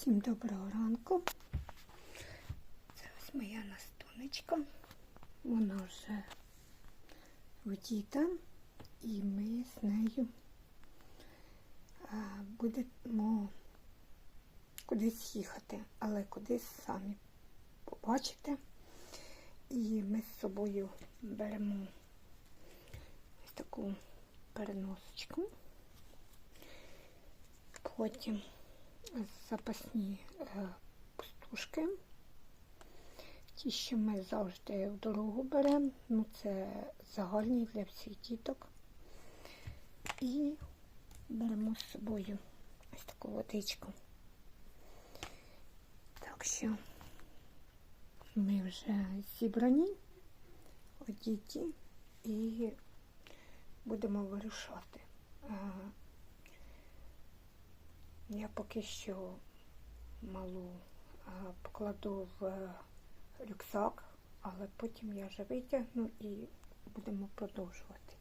Всім доброго ранку. Це ось моя настунечка. Вона вже одіта, і ми з нею будемо кудись їхати, але кудись самі побачите. І ми з собою беремо ось таку переносочку. Потім запасні е, пустушки. Ті, що ми завжди в дорогу беремо, ну це загальні для всіх діток. І беремо з собою ось таку водичку. Так що ми вже зібрані, одіті і будемо вирушати. Я поки що малу покладу в е, рюкзак, але потім я вже витягну і будемо продовжувати.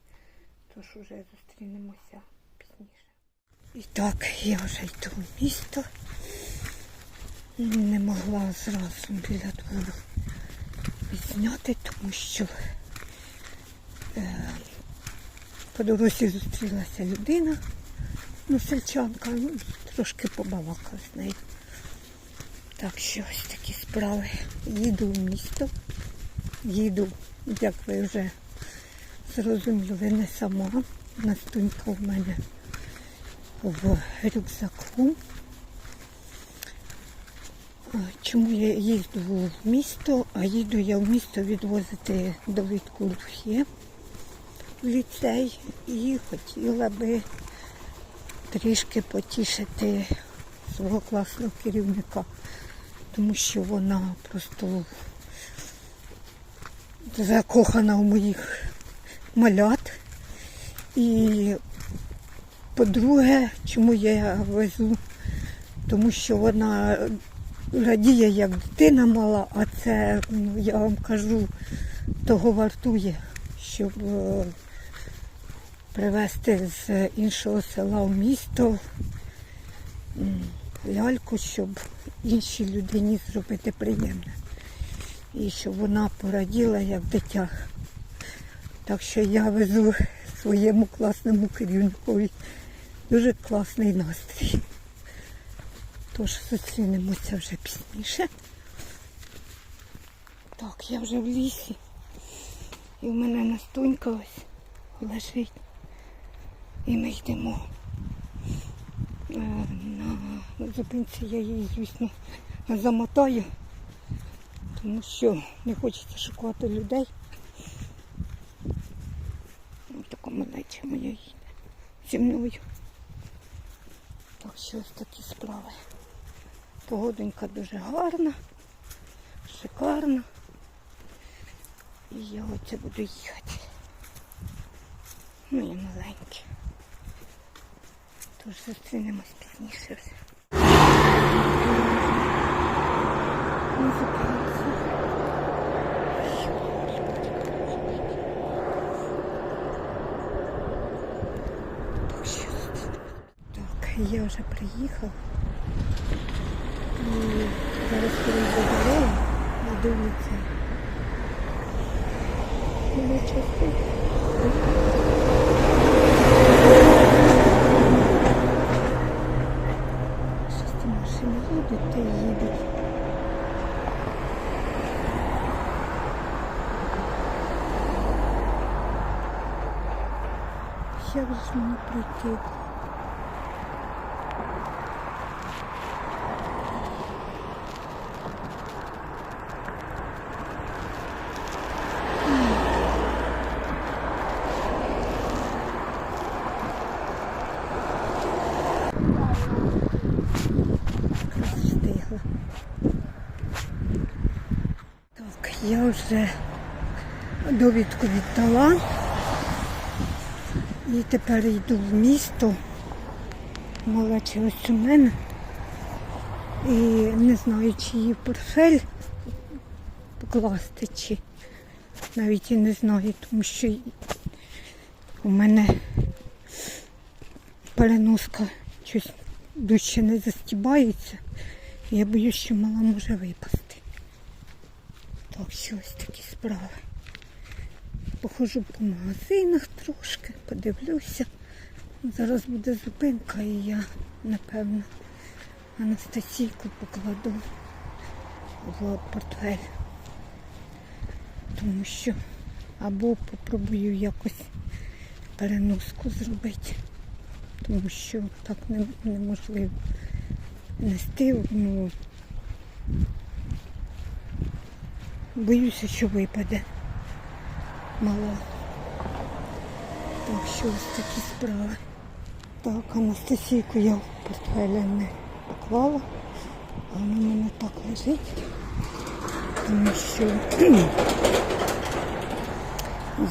Тож уже зустрінемося пізніше. І так, я вже йду в місто. Не могла зразу біля двору відзняти, тому що е, по дорозі зустрілася людина. Ну, сельчанка, ну, трошки побалакала з нею. Так що ось такі справи. Їду в місто, їду, як ви вже зрозуміли, не сама. Настунька в мене в рюкзаку. Чому я їду в місто, а їду я в місто відвозити довідку Лухє в ліцей і хотіла би трішки потішити свого класного керівника, тому що вона просто закохана в моїх малят. І по-друге, чому я везу, тому що вона радіє, як дитина мала, а це, я вам кажу, того вартує, щоб е, привезти з іншого села в місто ляльку, щоб іншій людині зробити приємне. І щоб вона пораділа як дитя. Так що я везу своєму класному керівникові дуже класний настрій. Тож зустрінемося вже пізніше. Так, я вже в лісі. І в мене настунька ось лежить. І ми йдемо. Е, На зупинці я її, звісно, замотаю, тому що не хочеться шокувати людей. Така малеча моя їде зі мною. Так що ось такі справи. Погодонька дуже гарна, шикарна. І я оце буду їхати. Ну, я маленькі. Тож зустрінемось пізніше вже. Так. Я вже приїхав. І зараз перейду дорогу і дивлюся. Мене часто. Щось ті машини їдуть та й їдуть. Ж мені пройти? Я вже довідку віддала. І тепер йду в місто. Малече ось у мене. І не знаю, чи її портфель покласти, чи навіть і не знаю, тому що у мене переноска щось дужче не застібається. Я боюсь, що мала може випасти. Так, що ось такі справи. Походжу по магазинах трошки, подивлюся. Зараз буде зупинка і я, напевно, Анастасійку покладу в портфель. Тому що або попробую якось переноску зробити, тому що так неможливо нести. Ну, боюся, що випаде мала. Так що ось такі справи. Так, Анастасійку я в портфеля не поклала, а вона в мене так лежить, тому що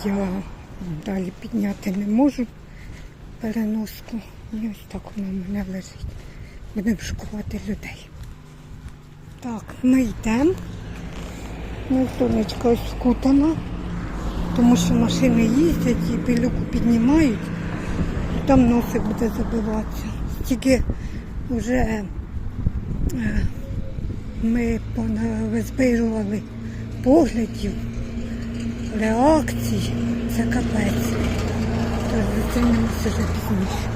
я далі підняти не можу переноску. І ось так вона в мене лежить. Будемо шукувати людей. Так, ми йдемо. Ну, сонечко скутана, тому що машини їздять і пилюку піднімають, там носик буде забиватися. Стільки вже е, ми визбирували поглядів, реакцій. Це капець. Тож зустрінемося вже пізніше.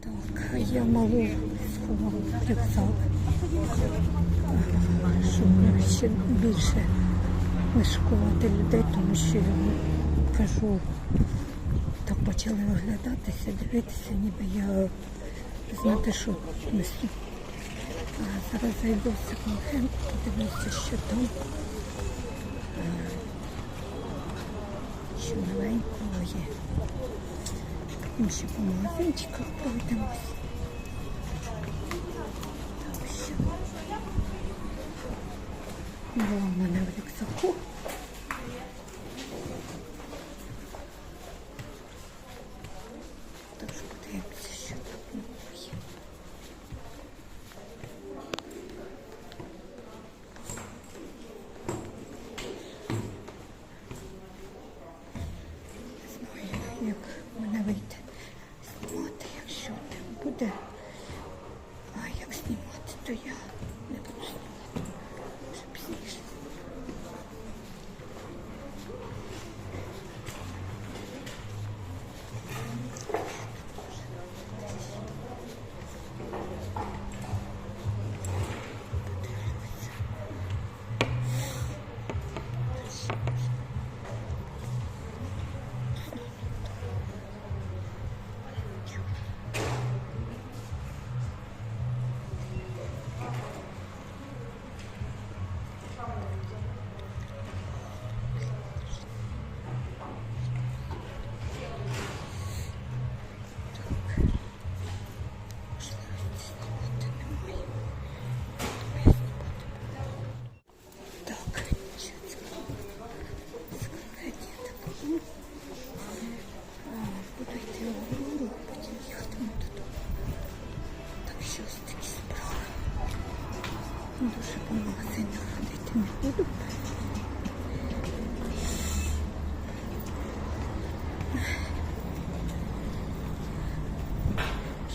Так, я малу сховала рюкзак, щоб ще більше не людей, тому що я кажу, так почали оглядатися, дивитися, ніби я знати, що несу. А зараз зайду в секонд-хенд, подивлюся, що там. Що новенького є. Ми ще по магазинчиках пройдемось. Так що. В мене в рюкзаку. Тож подивимося, що тут нового є. Не знаю, як мене вийде знімати, якщо не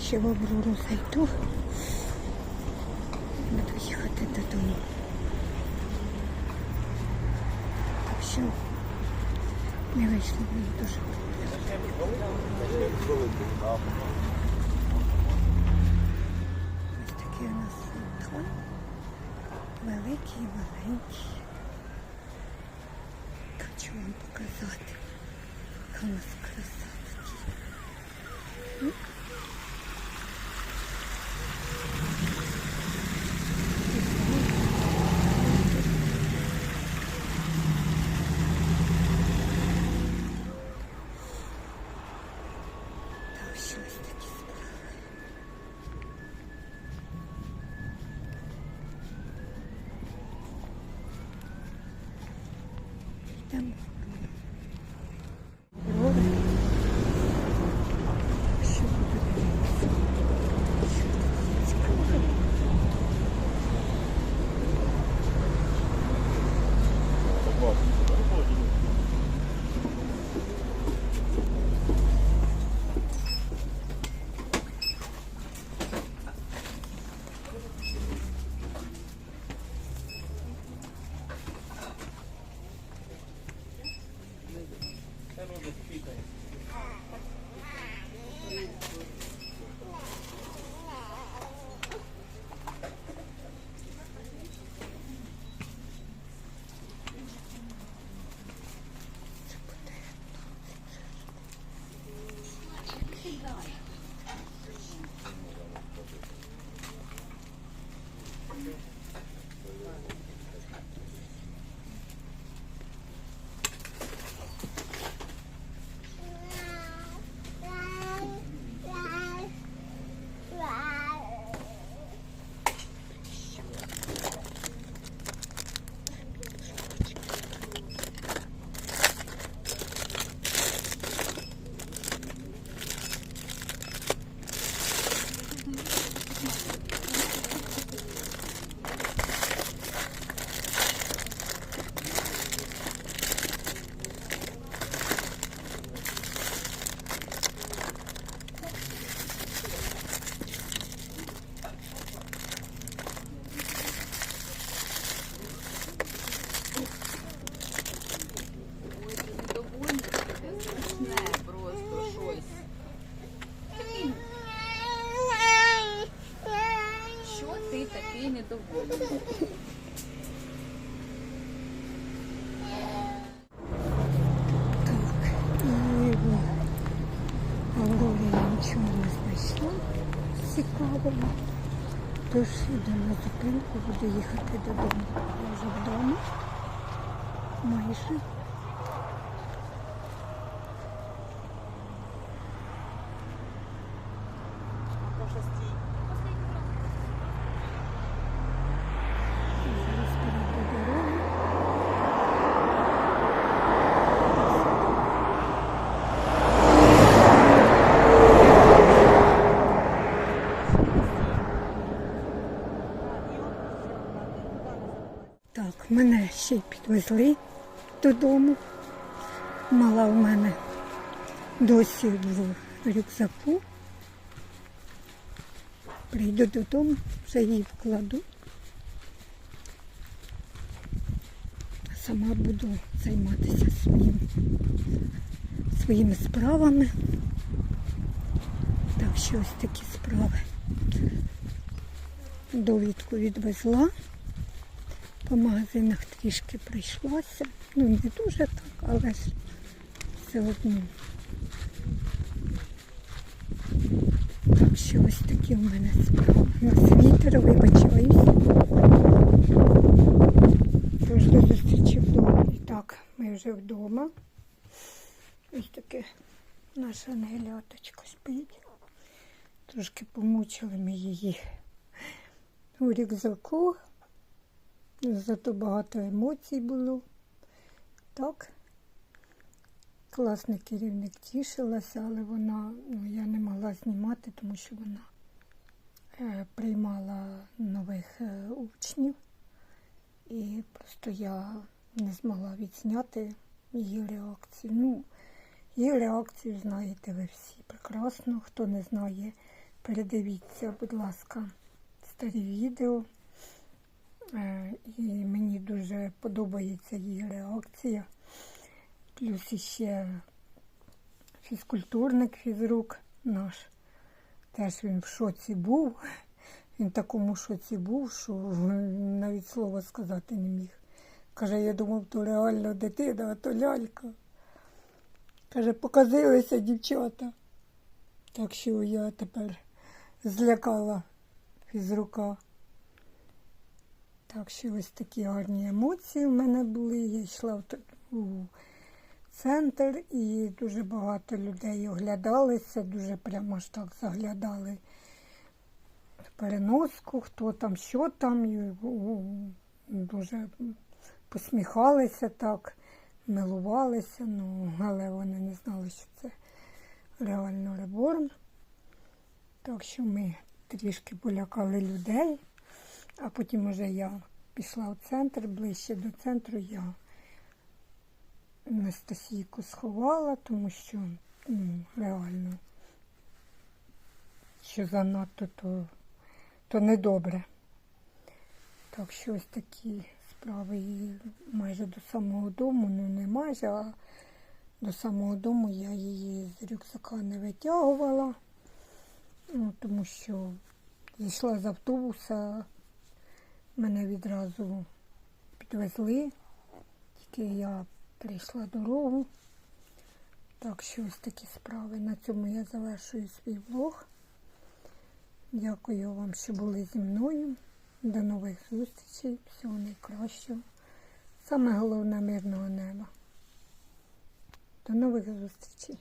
Ще в Аврору зайду. Буду їхати додому. Так що не вийшло мені дуже Ось такий у нас фонтан. Великий, маленький. Хочу вам показати. Яка у нас краса Тож йду на зупинку, буду їхати додому. Я вже вдома. Майже. Зараз перейду дорогу. Так, мене ще й підвезли додому. Мала в мене досі в рюкзаку. Прийду додому, вже її вкладу. Сама буду займатися своїм, своїми справами. Так що ось такі справи. Довідку відвезла по магазинах трішки прийшлося. Ну, не дуже так, але ж все одно. Так що ось такі в мене справи. На світер вибачаюсь. Тож до зустрічі вдома. І так, ми вже вдома. Ось таке наша Ангеляточка спить. Трошки помучили ми її у рюкзаку. Зато багато емоцій було. Так. Класний керівник тішилася, але вона, ну, я не могла знімати, тому що вона е, приймала нових е, учнів. І просто я не змогла відзняти її реакцію. Ну, її реакцію знаєте ви всі прекрасно. Хто не знає, передивіться, будь ласка, старі відео. Е, І мені дуже подобається її реакція. Плюс іще фізкультурник фізрук наш. Теж він в шоці був. Він в такому шоці був, що навіть слова сказати не міг. Каже, я думав, то реально дитина, а то лялька. Каже, показилися дівчата. Так що я тепер злякала фізрука. Так що ось такі гарні емоції в мене були. Я йшла у центр і дуже багато людей оглядалися, дуже прямо аж так заглядали в переноску, хто там, що там, і дуже посміхалися так, милувалися, ну, але вони не знали, що це реально реборн. Так що ми трішки полякали людей. А потім уже я пішла в центр, ближче до центру я Анастасійку сховала, тому що ну, реально, що занадто, то, то недобре. Так що ось такі справи і майже до самого дому, ну не майже, а до самого дому я її з рюкзака не витягувала, ну, тому що зійшла з автобуса. Мене відразу підвезли, тільки я перейшла дорогу. Так що ось такі справи. На цьому я завершую свій влог. Дякую вам, що були зі мною. До нових зустрічей. Всього найкращого. Саме головне мирного неба. До нових зустрічей.